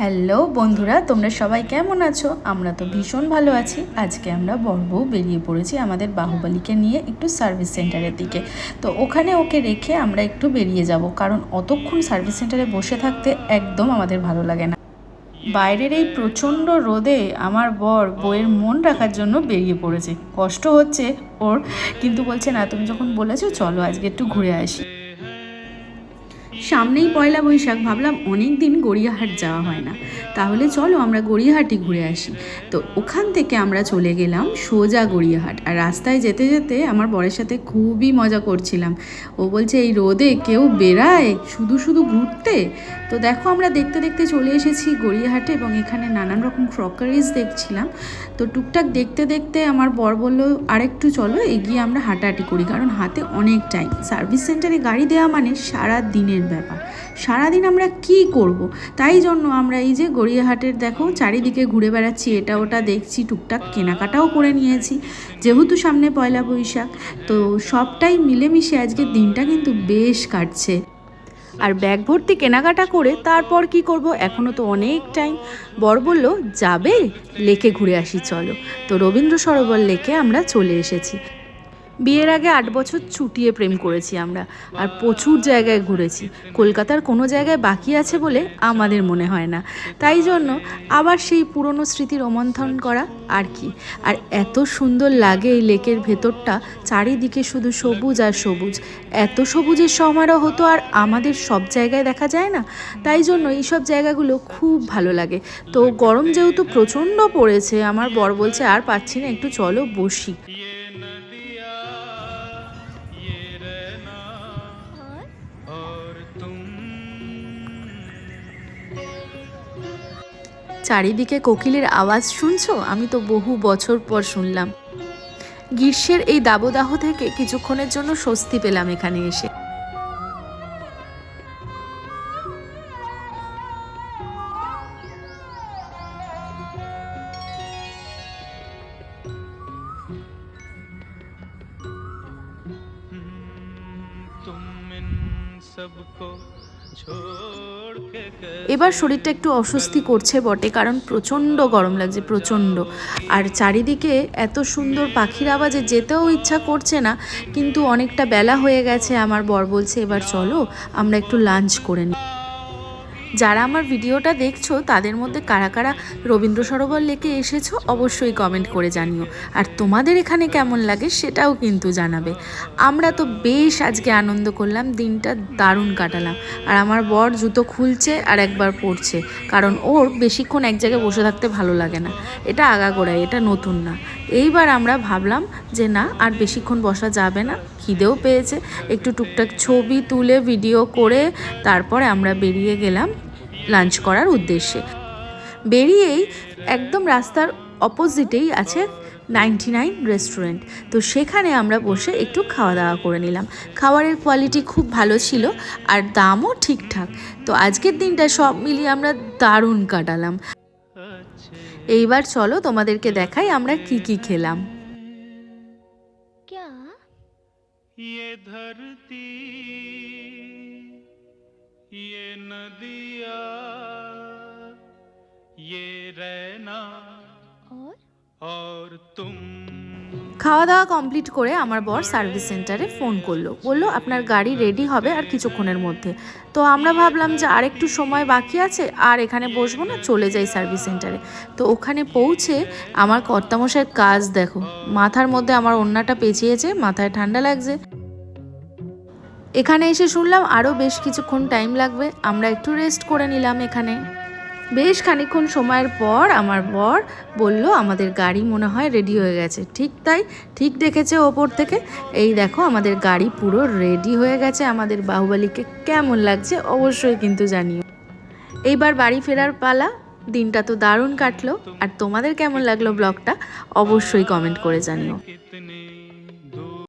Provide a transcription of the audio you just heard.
Hello বন্ধুরা, তোমরা সবাই কেমন আছো? আমরা তো ভীষণ ভালো আছি। আজকে আমরা বড়বউ বেরিয়ে পড়েছি আমাদের বাহুবলীকে নিয়ে একটু সার্ভিস সেন্টারের দিকে। তো ওখানে ওকে রেখে আমরা একটু বেরিয়ে যাব, কারণ অতক্ষণ সার্ভিস সেন্টারে বসে থাকতে একদম আমাদের ভালো লাগে না। বাইরের এই প্রচণ্ড রোদে আমার বর বইয়ের মন রাখার জন্য বেরিয়ে পড়েছে। কষ্ট হচ্ছে ওর, কিন্তু বলছে, না, তুমি যখন বলেছ, চলো আজকে একটু ঘুরে আসি। সামনেই পয়লা বৈশাখ, ভাবলাম অনেক দিন গড়িয়াহাট যাওয়া হয় না। তাহলে চলো আমরা গড়িয়াহাটই ঘুরে আসি। তো ওখান থেকে আমরা চলে গেলাম সোজা গড়িয়াহাট। আর রাস্তায় যেতে যেতে আমার বরের সাথে খুবই মজা করছিলাম। ও বলছে, এই রোদে কেউ বেড়ায়? শুধু শুধু ঘুরতে? তো দেখো, আমরা দেখতে দেখতে চলে এসেছি গড়িয়াহাটে এবং এখানে নানান রকম ক্রকারিজ দেখছিলাম। তো টুকটাক দেখতে দেখতে আমার বর বলল, আরেকটু চলো, এগিয়ে আমরা হাঁটাহাঁটি করি, কারণ হাতে অনেক টাইম সার্ভিস সেন্টারে গাড়ি দেওয়া মানে সারা দিনের ব্যাপার। সারাদিন আমরা কি করব। তাই জন্য আমরা এই যে গড়িয়াহাটের দেখো, চারিদিকে ঘুরে বেড়াচ্ছি, এটা ওটা দেখছি, টুকটাক কেনাকাটাও করে নিয়েছি। যেহেতু সামনে পয়লা বৈশাখ, তো সবটাই মিলেমিশে আজকের দিনটা কিন্তু বেশ কাটছে। আর ব্যাগ ভর্তি কেনাকাটা করে তারপর কি করব? এখনও তো অনেক টাইম বর বলল, যাবে? লেকে ঘুরে আসি, চলো। তো রবীন্দ্র সরোবর লেকে আমরা চলে এসেছি। বিয়ের আগে আট বছর ছুটিয়ে প্রেম করেছি আমরা, আর প্রচুর জায়গায় ঘুরেছি। কলকাতার কোনো জায়গায় বাকি আছে বলে আমাদের মনে হয় না। তাই জন্য আবার সেই পুরনো স্মৃতি রোমন্থন করা আর কি। আর এত সুন্দর লাগে এই লেকের ভেতরটা, চারিদিকে শুধু সবুজ আর সবুজ। এত সবুজের সমারোহ হতো আর আমাদের সব জায়গায় দেখা যায় না। তাই জন্য এই সব জায়গাগুলো খুব ভালো লাগে। তো গরম যেহেতু প্রচণ্ড পড়েছে, আমার বর বলছে আর পাচ্ছি না, একটু চলো বসি। চারিদিকে কোকিলের আওয়াজ শুনছো আমি তো বহু বছর পর শুনলাম গ্রীষ্মের এই দাবদাহ থেকে কিছুক্ষণের জন্য স্বস্তি পেলাম এখানে এসে तुम इन सबको छोड़ के गए এবার শরীরটা একটু অস্বস্তি করছে বটে, কারণ প্রচণ্ড গরম লাগছে, প্রচণ্ড। আর চারিদিকে এত সুন্দর পাখির আওয়াজে যেতেও ইচ্ছা করছে না, কিন্তু অনেকটা বেলা হয়ে গেছে, আমার বর বলছে, এবার চলো, আমরা একটু লাঞ্চ করে নিই যারা আমার ভিডিওটা দেখছ, তাদের মধ্যে কারা কারা রবীন্দ্র সরোবর লেকে এসেছ অবশ্যই কমেন্ট করে জানিও। আর তোমাদের এখানে কেমন লাগে সেটাও কিন্তু জানাবে। আমরা তো বেশ আজকে আনন্দ করলাম, দিনটা দারুণ কাটালাম। আর আমার বর জুতো খুলছে আর একবার পরছে, কারণ ওর বেশিক্ষণ এক জায়গায় বসে থাকতে ভালো লাগে না। এটা আগাগোড়াই, এটা নতুন না। এইবার আমরা ভাবলাম যে না, আর বেশিক্ষণ বসা যাবে না। খিদেও পেয়েছে। একটু টুকটাক ছবি তুলে ভিডিও করে তারপরে আমরা বেরিয়ে গেলাম লাঞ্চ করার উদ্দেশ্যে। বেরিয়েই একদম রাস্তার অপোজিটেই আছে নাইনটি নাইন রেস্টুরেন্ট তো সেখানে আমরা বসে একটু খাওয়া দাওয়া করে নিলাম। খাবারের কোয়ালিটি খুব ভালো ছিল আর দামও ঠিকঠাক। তো আজকের দিনটা সব মিলিয়ে আমরা দারুণ কাটালাম। এইবার চলো তোমাদেরকে দেখাই আমরা কি কি খেলাম। ये धरती ये नदिया ये रहना और? और तुम। খাওয়া দাওয়া কমপ্লিট করে আমার বর সার্ভিস সেন্টারে ফোন করল। বলল, আপনার গাড়ি রেডি হবে আর কিছুক্ষণের মধ্যে। তো আমরা ভাবলাম যে আর একটু সময় বাকি আছে, আর এখানে বসবো না, চলে যাই সার্ভিস সেন্টারে তো ওখানে পৌঁছে আমার কর্তামশাইয়ের কাজ দেখো, মাথার মধ্যে আমার ওড়নাটা পেঁচিয়েছে, মাথায় ঠান্ডা লাগছে। এখানে এসে শুনলাম আরও বেশ কিছুক্ষণ টাইম লাগবে, আমরা একটু রেস্ট করে নিলাম এখানে। বেশ খানিক্ষণ সময়ের পর আমার বর বলল, আমাদের গাড়ি মনে হয় রেডি হয়ে গেছে। ঠিক তাই, ঠিক দেখেছে ওপর থেকে। এই দেখো, আমাদের গাড়ি পুরো রেডি হয়ে গেছে। আমাদের বাহুবালিকে কেমন লাগছে অবশ্যই কিন্তু জানিও। এইবার বাড়ি ফেরার পালা, দিনটা তো দারুণ কাটলো। আর তোমাদের কেমন লাগল ব্লগটা অবশ্যই কমেন্ট করে জানিও।